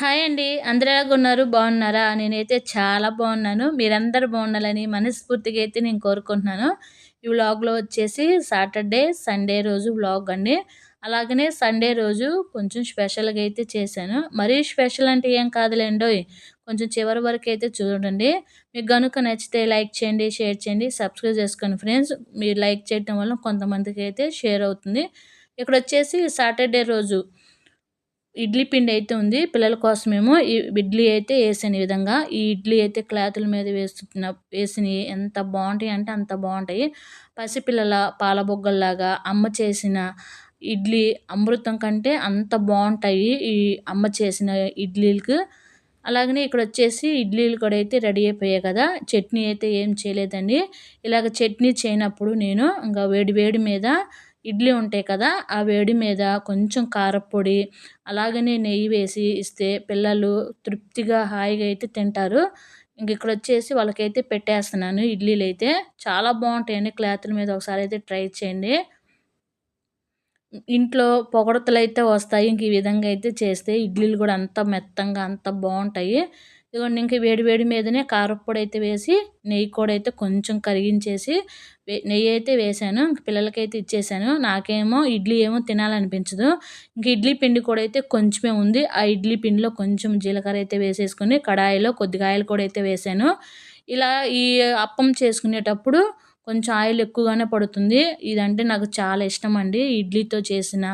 Hi అండి. అందరూ ఉన్నారు? బాగున్నారా? నేనైతే చాలా బాగున్నాను. మీరందరూ బాగుండాలని మనస్ఫూర్తిగా అయితే నేను కోరుకుంటున్నాను. ఈ వ్లాగ్లో వచ్చేసి సాటర్డే సండే రోజు వ్లాగ్ అండి. అలాగనే సండే రోజు కొంచెం స్పెషల్గా అయితే చేశాను. మరీ స్పెషల్ అంటే ఏం కాదులేండో కొంచెం చివరి వరకు అయితే చూడండి. మీకు కనుక నచ్చితే లైక్ చేయండి షేర్ చేయండి సబ్స్క్రైబ్ చేసుకోండి ఫ్రెండ్స్. మీరు లైక్ చేయడం వల్ల కొంతమందికి అయితే షేర్ అవుతుంది. ఇక్కడ వచ్చేసి సాటర్డే రోజు ఇడ్లీ పిండి అయితే ఉంది పిల్లల కోసమేమో ఈ ఇడ్లీ అయితే వేసిన విధంగా. ఈ ఇడ్లీ అయితే క్లాతుల మీద వేస్తున్న వేసినవి ఎంత బాగుంటాయి అంటే అంత బాగుంటాయి. పసిపిల్లల పాలబొగ్గల్లాగా అమ్మ చేసిన ఇడ్లీ అమృతం కంటే అంత బాగుంటాయి ఈ అమ్మ చేసిన ఇడ్లీలకు. అలాగనే ఇక్కడ వచ్చేసి ఇడ్లీలు కూడా అయితే రెడీ అయిపోయాయి కదా. చట్నీ అయితే ఏం చేయలేదండి. ఇలాగ చట్నీ చేయనప్పుడు నేను ఇంకా వేడి వేడి మీద ఇడ్లీ ఉంటాయి కదా ఆ వేడి మీద కొంచెం కారపొడి అలాగనే నెయ్యి వేసి ఇస్తే పిల్లలు తృప్తిగా హాయిగా అయితే తింటారు. ఇంక ఇక్కడ వచ్చేసి వాళ్ళకైతే పెట్టేస్తున్నాను ఇడ్లీలు అయితే. చాలా బాగుంటాయండి క్లాత్ల మీద ఒకసారి అయితే ట్రై చేయండి. ఇంట్లో పొగడతలు అయితే వస్తాయి ఇంక ఈ విధంగా అయితే చేస్తే ఇడ్లీలు కూడా అంత మెత్తంగా అంత బాగుంటాయి. ఇదిగోండి ఇంక వేడి వేడి మీదనే కారప్పొడి అయితే వేసి నెయ్యి కూడా అయితే కొంచెం కరిగించేసి నెయ్యి అయితే వేసాను ఇంక పిల్లలకైతే ఇచ్చేసాను. నాకేమో ఇడ్లీ ఏమో తినాలనిపించదు. ఇంక ఇడ్లీ పిండి కూడా అయితే కొంచెమే ఉంది. ఆ ఇడ్లీ పిండిలో కొంచెం జీలకర్ర అయితే వేసేసుకొని కడాయిలో కొద్దిగా ఆయిల్ కూడా అయితే వేసాను. ఇలా ఈ అప్పం చేసుకునేటప్పుడు కొంచెం ఆయిల్ ఎక్కువగానే పడుతుంది. ఇదంటే నాకు చాలా ఇష్టం అండి ఇడ్లీతో చేసిన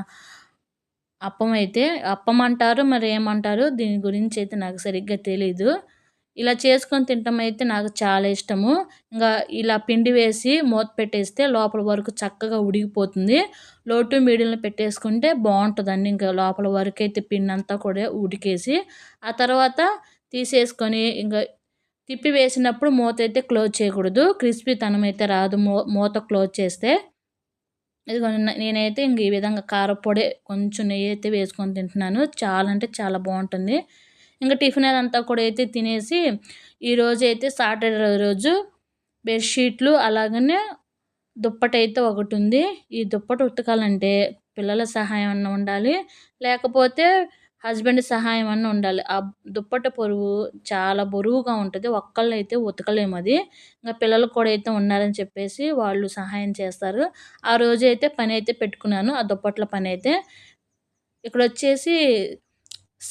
అప్పం అయితే అప్పం అంటారు మరి ఏమంటారు దీని గురించి అయితే నాకు సరిగ్గా తెలీదు. ఇలా చేసుకొని తినటం అయితే నాకు చాలా ఇష్టము. ఇంకా ఇలా పిండి వేసి మూత పెట్టేస్తే లోపల వరకు చక్కగా ఉడికిపోతుంది. లోటు మీడియంలో పెట్టేసుకుంటే బాగుంటుందండి. ఇంకా లోపల వరకు అయితే పిండి అంతా కూడా ఉడికేసి ఆ తర్వాత తీసేసుకొని ఇంకా తిప్పి వేసినప్పుడు మూత అయితే క్లోజ్ చేయకూడదు. క్రిస్పీతనం అయితే రాదు మూత క్లోజ్ చేస్తే. ఇదిగో నేనైతే ఇంక ఈ విధంగా కారపొడి కొంచెం నెయ్యి అయితే వేసుకొని తింటున్నాను. చాలా అంటే చాలా బాగుంటుంది. ఇంకా టిఫిన్ అదంతా కూడా అయితే తినేసి ఈరోజు అయితే సాటర్డే రోజు బెడ్షీట్లు అలాగనే దుప్పటి అయితే ఒకటి ఉంది ఈ దుప్పటి ఉతకాలంటే పిల్లల సహాయం అన్న ఉండాలి. లేకపోతే హస్బెండ్ సహాయం అన్న ఉండాలి. ఆ దుప్పట పొరుగు చాలా బరువుగా ఉంటుంది. ఒక్కళ్ళు అయితే ఉతకలేము అది. ఇంకా పిల్లలు కూడా అయితే ఉన్నారని చెప్పేసి వాళ్ళు సహాయం చేస్తారు. ఆ రోజు అయితే పని అయితే పెట్టుకున్నాను. ఆ దుప్పట్ల పని అయితే. ఇక్కడ వచ్చేసి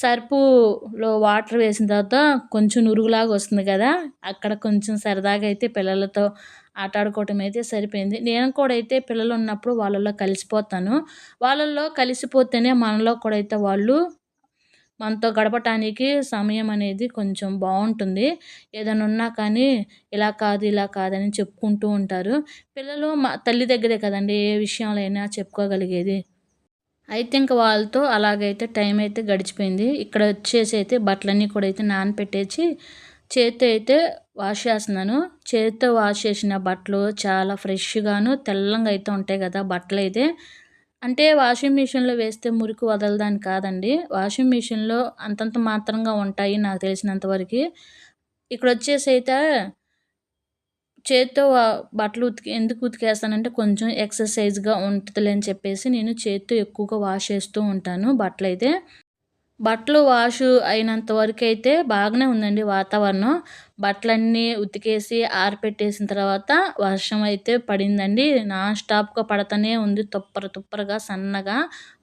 సర్పులో వాటర్ వేసిన తర్వాత కొంచెం నురుగులాగా వస్తుంది కదా అక్కడ కొంచెం సరదాగా అయితే పిల్లలతో ఆటాడుకోవటం అయితే సరిపోయింది. నేను కూడా అయితే పిల్లలు ఉన్నప్పుడు వాళ్ళల్లో కలిసిపోతాను. వాళ్ళల్లో కలిసిపోతేనే మనలో కూడా అయితే వాళ్ళు మనతో గడపటానికి సమయం అనేది కొంచెం బాగుంటుంది. ఏదైనా ఉన్నా కానీ ఇలా కాదు ఇలా కాదని చెప్పుకుంటూ ఉంటారు. పిల్లలు మా తల్లి దగ్గరే కదండి ఏ విషయంలో అయినా చెప్పుకోగలిగేది. అయితే ఇంక వాళ్ళతో అలాగైతే టైం అయితే గడిచిపోయింది. ఇక్కడ వచ్చేసి అయితే బట్టలన్నీ కూడా అయితే నానపెట్టేసి చేతితో అయితే వాష్ చేస్తున్నాను. చేతితో వాష్ చేసిన బట్టలు చాలా ఫ్రెష్గాను తెల్లంగా అయితే ఉంటాయి కదా బట్టలు అయితే అంటే వాషింగ్ మిషన్లో వేస్తే మురికి వదలదాని కాదండి. వాషింగ్ మిషన్లో అంతంత మాత్రంగా ఉంటాయి నాకు తెలిసినంత వరకు. ఇక్కడ వచ్చేసి అయితే చేత్తో బట్టలు ఉతికి ఎందుకు ఉతికేస్తానంటే కొంచెం ఎక్సర్సైజ్గా ఉంటుందిలే అని చెప్పేసి నేను చేత్తో ఎక్కువగా వాష్ చేస్తూ ఉంటాను బట్టలు అయితే బట్టలు వాష్ అయినంత వరకు అయితే బాగానే ఉందండి వాతావరణం. బట్టలన్నీ ఉతికేసి ఆరిపెట్టేసిన తర్వాత వర్షం అయితే పడిందండి. నాన్ స్టాప్గా పడుతూనే ఉంది తుప్పర తుప్పరగా సన్నగా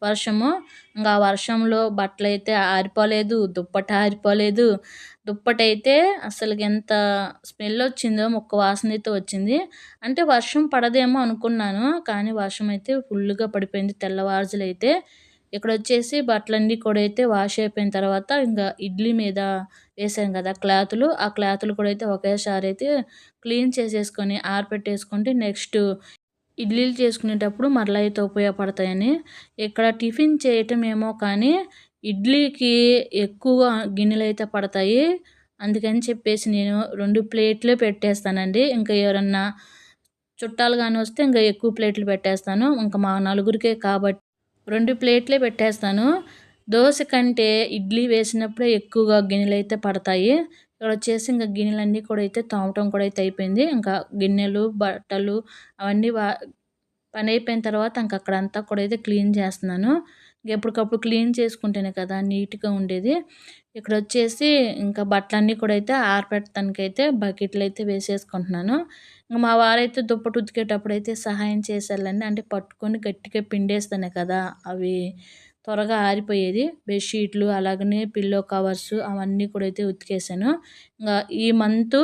వర్షము. ఇంకా వర్షంలో బట్టలు అయితే ఆరిపోలేదు దుప్పట ఆరిపోలేదు. దుప్పటి అయితే అసలు ఎంత స్మెల్ వచ్చిందో మొక్క వాసన అయితే వచ్చింది. అంటే వర్షం పడదేమో అనుకున్నాను కానీ వర్షం అయితే ఫుల్గా పడిపోయింది తెల్లవారుజులు అయితే ఇక్కడ వచ్చేసి బట్టలన్నీ కూడా అయితే వాష్ అయిపోయిన తర్వాత ఇంకా ఇడ్లీ మీద వేసాను కదా క్లాతులు ఆ క్లాతులు కూడా అయితే ఒకేసారి అయితే క్లీన్ చేసేసుకొని ఆరపెట్టేసుకుంటే నెక్స్ట్ ఇడ్లీలు చేసుకునేటప్పుడు మరలా అయితే ఉపయోగపడతాయని. ఇక్కడ టిఫిన్ చేయటం ఏమో కానీ ఇడ్లీకి ఎక్కువ గిన్నెలు అయితే పడతాయి. అందుకని చెప్పేసి నేను రెండు ప్లేట్లు పెట్టేస్తానండి. ఇంకా ఎవరన్నా చుట్టాలు కానీ వస్తే ఇంకా ఎక్కువ ప్లేట్లు పెట్టేస్తాను. ఇంకా మా నలుగురికే కాబట్టి రెండు ప్లేట్లే పెట్టేస్తాను. దోశ కంటే ఇడ్లీ వేసినప్పుడే ఎక్కువగా గిన్నెలు అయితే పడతాయి. ఇక్కడ వచ్చేసి ఇంకా గిన్నెలన్నీ కూడా అయితే తోమటం కూడా అయితే అయిపోయింది. ఇంకా గిన్నెలు బట్టలు అవన్నీ పని అయిపోయిన తర్వాత ఇంక అక్కడంతా కూడా అయితే క్లీన్ చేస్తున్నాను. ఎప్పటికప్పుడు క్లీన్ చేసుకుంటేనే కదా నీట్‌గా ఉండేది. ఇక్కడ వచ్చేసి ఇంకా బట్టలన్నీ కూడా అయితే ఆరపెట్టడానికైతే బకెట్లు అయితే వేసేసుకుంటున్నాను. ఇంకా మా వారైతే దుప్పటి అయితే సహాయం చేసేయాలండి అంటే పట్టుకొని గట్టిగా పిండేస్తేనే కదా అవి త్వరగా ఆరిపోయేది. బెడ్‌షీట్లు అలాగనే పిల్లో కవర్స్ అవన్నీ కూడా అయితే ఉతికేసాను. ఇంకా ఈ మంత్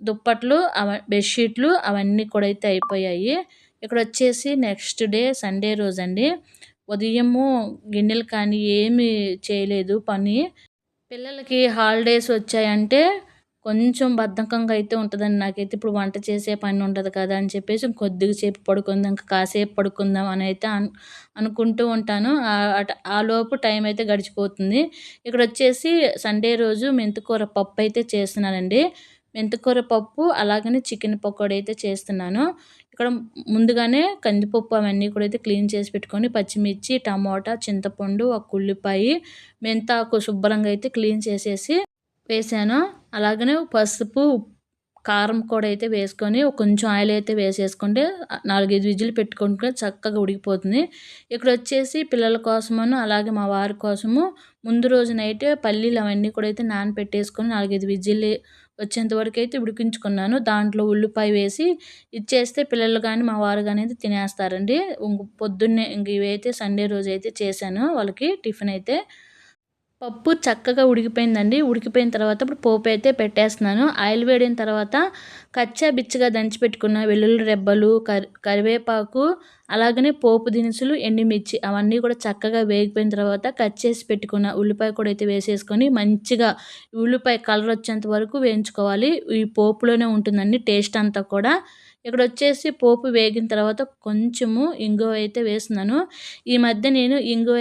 దుప్పట్లు అవ బెడ్‌షీట్లు అవన్నీ కూడా అయితే అయిపోయాయి. ఇక్కడ వచ్చేసి నెక్స్ట్ డే సండే రోజు అండి ఉదయము గిన్నెలు కానీ ఏమి చేయలేదు పని. పిల్లలకి హాలిడేస్ వచ్చాయంటే కొంచెం బద్ధకంగా అయితే ఉంటుందండి నాకైతే ఇప్పుడు వంట చేసే పని ఉండదు కదా! అని చెప్పేసి కొద్దిగా సేపు పడుకుందాం, ఇంకా కాసేపు పడుకుందాం అని అయితే అను అనుకుంటూ ఉంటాను. ఆ లోపు టైం అయితే గడిచిపోతుంది. ఇక్కడ వచ్చేసి సండే రోజు మెంతికూర పప్పు అయితే చేస్తున్నానండి. మెంతికూర పప్పు అలాగనే చికెన్ పకోడీ అయితే చేస్తున్నాను. ఇక్కడ ముందుగానే కందిపప్పు అవన్నీ కూడా అయితే క్లీన్ చేసి పెట్టుకొని పచ్చిమిర్చి, టమోటా, చింతపండు, ఒక ఉల్లిపాయి, మెంతాకు శుభ్రంగా అయితే క్లీన్ చేసేసి వేసాను. అలాగనే పసుపు, కారం కూడా అయితే వేసుకొని కొంచెం ఆయిల్ అయితే వేసేసుకుంటే 4, 5 విజిల్లు పెట్టుకుంటే చక్కగా ఉడికిపోతుంది. ఇక్కడ వచ్చేసి పిల్లల కోసమను అలాగే మా వారి కోసము ముందు రోజునైతే పల్లీలు అవన్నీ కూడా అయితే నానపెట్టేసుకొని 4, 5 విజిల్లు వచ్చేంత వరకు అయితే ఉడికించుకున్నాను. దాంట్లో ఉల్లిపాయ వేసి ఇచ్చేస్తే పిల్లలు కానీ మా వారు కానీ అయితే తినేస్తారండి. ఇంక పొద్దున్నే ఇంక ఇవైతే సండే రోజు అయితే చేశాను వాళ్ళకి టిఫిన్ అయితే. పప్పు చక్కగా ఉడికిపోయిందండి. ఉడికిపోయిన తర్వాత ఇప్పుడు అయితే పెట్టేస్తున్నాను. ఆయిల్ వేడిన తర్వాత కచ్చా బిచ్చగా దంచి పెట్టుకున్న వెల్లుల్లి రెబ్బలు, కరి కరివేపాకు అలాగనే పోపు దినుసులు, ఎండుమిర్చి అవన్నీ కూడా చక్కగా వేగిపోయిన తర్వాత కట్ చేసి పెట్టుకున్న ఉల్లిపాయ కూడా అయితే వేసేసుకొని మంచిగా ఉల్లిపాయ కలర్ వచ్చేంత వరకు వేయించుకోవాలి. ఈ పోపులోనే ఉంటుందండి టేస్ట్ అంతా కూడా. ఇక్కడ వచ్చేసి పోపు వేగిన తర్వాత కొంచెము ఇంగువ అయితే వేస్తున్నాను. ఈ మధ్య నేను ఇంగువ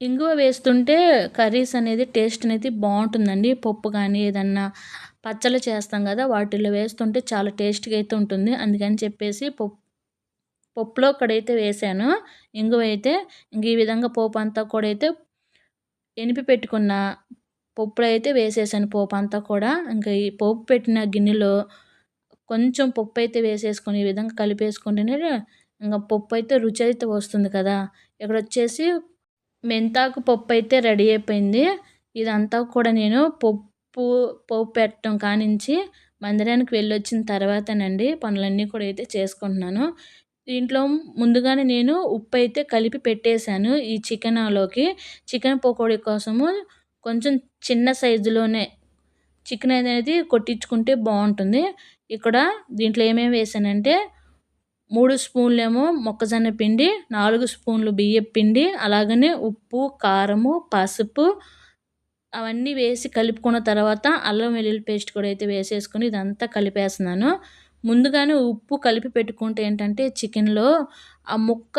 ఇంగువ వేస్తుంటే కర్రీస్ అనేది టేస్ట్ అనేది బాగుంటుందండి పప్పు కానీ ఏదన్నా పచ్చళ్ళు చేస్తాం కదా వాటిల్లో వేస్తుంటే చాలా టేస్ట్‌గా అయితే ఉంటుంది. అందుకని చెప్పేసి పప్పు పప్పులో ఇక్కడైతే వేసాను ఇంగువ అయితే. ఇంక ఈ విధంగా పోపు అంతా కూడా అయితే ఎనిపి పెట్టుకున్న పప్పులో అయితే వేసేసాను పోపు అంతా కూడా. ఇంకా ఈ పోపు పెట్టిన గిన్నెలో కొంచెం పప్పు అయితే వేసేసుకొని ఈ విధంగా కలిపేసుకుంటేనే ఇంకా పప్పు అయితే రుచి అయితే వస్తుంది కదా! ఇక్కడ వచ్చేసి మెంతాకు పప్పు అయితే రెడీ అయిపోయింది. ఇదంతా కూడా నేను పప్పు పోపు పెట్టడం కానించి మందిరానికి వెళ్ళొచ్చిన తర్వాతనండి పనులన్నీ కూడా అయితే చేసుకుంటున్నాను. దీంట్లో ముందుగానే నేను ఉప్పు అయితే కలిపి పెట్టేశాను ఈ చికెన్లోకి చికెన్ పకోడీ కోసము కొంచెం చిన్న సైజులోనే చికెన్ అనేది కొట్టించుకుంటే బాగుంటుంది ఇక్కడ దీంట్లో ఏమేమి వేసానంటే 3 స్పూన్లేమో మొక్కజొన్న పిండి, నాలుగు స్పూన్లు బియ్యం పిండి, అలాగనే ఉప్పు, కారము, పసుపు అవన్నీ వేసి కలుపుకున్న తర్వాత అల్లం వెల్లుల్లి పేస్ట్ కూడా అయితే వేసేసుకుని ఇదంతా కలిపేస్తున్నాను. ముందుగానే ఉప్పు కలిపి పెట్టుకుంటే ఏంటంటే చికెన్‌లో ఆ ముక్క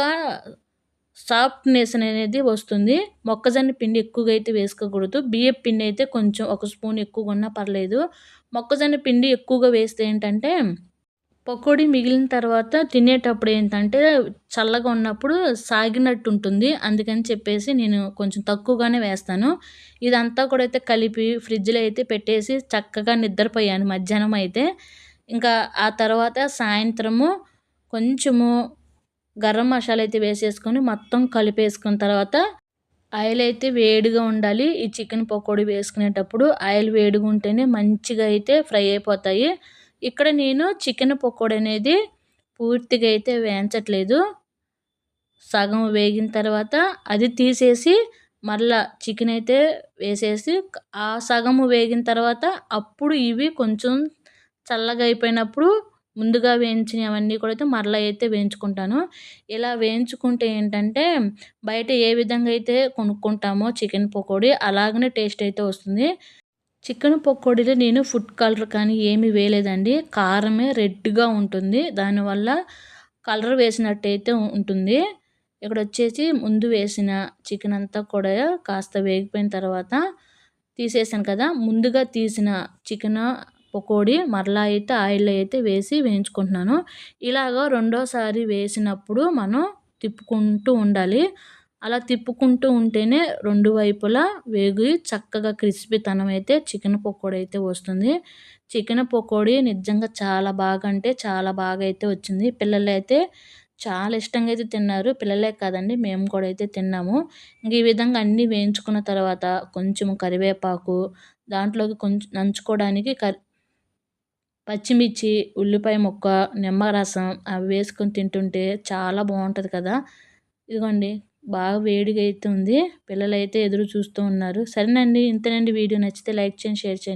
సాఫ్ట్‌నెస్ అనేది వస్తుంది. మొక్కజొన్న పిండి ఎక్కువగా అయితే వేసుకోకూడదు. బియ్యం పిండి అయితే కొంచెం ఒక స్పూన్ ఎక్కువగా ఉన్నా పర్లేదు. మొక్కజొన్న పిండి ఎక్కువగా వేస్తే ఏంటంటే పకోడీ మిగిలిన తర్వాత తినేటప్పుడు ఏంటంటే చల్లగా ఉన్నప్పుడు సాగినట్టు ఉంటుంది. అందుకని చెప్పేసి నేను కొంచెం తక్కువగానే వేస్తాను. ఇదంతా కూడా అయితే కలిపి ఫ్రిడ్జ్‌లో అయితే పెట్టేసి చక్కగా నిద్రపోయాను మధ్యాహ్నం అయితే. ఇంకా ఆ తర్వాత సాయంత్రము కొంచెము గరం మసాలా అయితే వేసేసుకొని మొత్తం కలిపేసుకున్న తర్వాత ఆయిల్ అయితే వేడిగా ఉండాలి. ఈ చికెన్ పకోడీ వేసుకునేటప్పుడు ఆయిల్ వేడిగా ఉంటేనే మంచిగా అయితే ఫ్రై అయిపోతాయి. ఇక్కడ నేను చికెన్ పకోడీ అనేది పూర్తిగా అయితే వేయించట్లేదు. సగం వేగిన తర్వాత అది తీసేసి మళ్ళా చికెన్ అయితే వేసేసి ఆ సగము వేగిన తర్వాత అప్పుడు ఇవి కొంచెం చల్లగా అయిపోయినప్పుడు ముందుగా వేయించినవన్నీ కూడా అయితే మరలా అయితే వేయించుకుంటాను. ఇలా వేయించుకుంటే ఏంటంటే బయట ఏ విధంగా అయితే కొనుక్కుంటామో చికెన్ పకోడీ అలాగనే టేస్ట్ అయితే వస్తుంది. చికెన్ పకోడీలో నేను ఫుడ్ కలర్ కానీ ఏమీ వేయలేదండి. కారమే రెడ్‌గా ఉంటుంది. దానివల్ల కలర్ వేసినట్టయితే ఉంటుంది. ఇక్కడ వచ్చేసి ముందు వేసిన చికెన్ అంతా కూడా కాస్త వేగిపోయిన తర్వాత తీసేసాను కదా! ముందుగా తీసిన చికెన్ పకోడీ మరలా అయితే ఆయిల్‌లో అయితే వేసి వేయించుకుంటున్నాను. ఇలాగ రెండోసారి వేసినప్పుడు మనం తిప్పుకుంటూ ఉండాలి. అలా తిప్పుకుంటూ ఉంటేనే రెండు వైపులా వేగి చక్కగా క్రిస్పీతనం అయితే చికెన్ పకోడీ అయితే వస్తుంది. చికెన్ పకోడీ నిజంగా చాలా బాగా అంటే చాలా బాగా అయితే వచ్చింది. పిల్లలైతే చాలా ఇష్టంగా అయితే తిన్నారు పిల్లలే కాదండి మేము కూడా అయితే తిన్నాము ఇంక ఈ విధంగా అన్నీ వేయించుకున్న తర్వాత కొంచెం కరివేపాకు దాంట్లోకి కొంచెం నంచుకోవడానికి కరి పచ్చిమిర్చి ఉల్లిపాయ ముక్క నిమ్మరసం అవి వేసుకొని తింటుంటే చాలా బాగుంటుంది కదా ఇదిగోండి బాగా వేడిగా అయితే ఉంది. పిల్లలు అయితే ఎదురు చూస్తూ ఉన్నారు. సరేనండి. ఇంతేనండి. వీడియో నచ్చితే లైక్ చేయండి షేర్ చేయండి.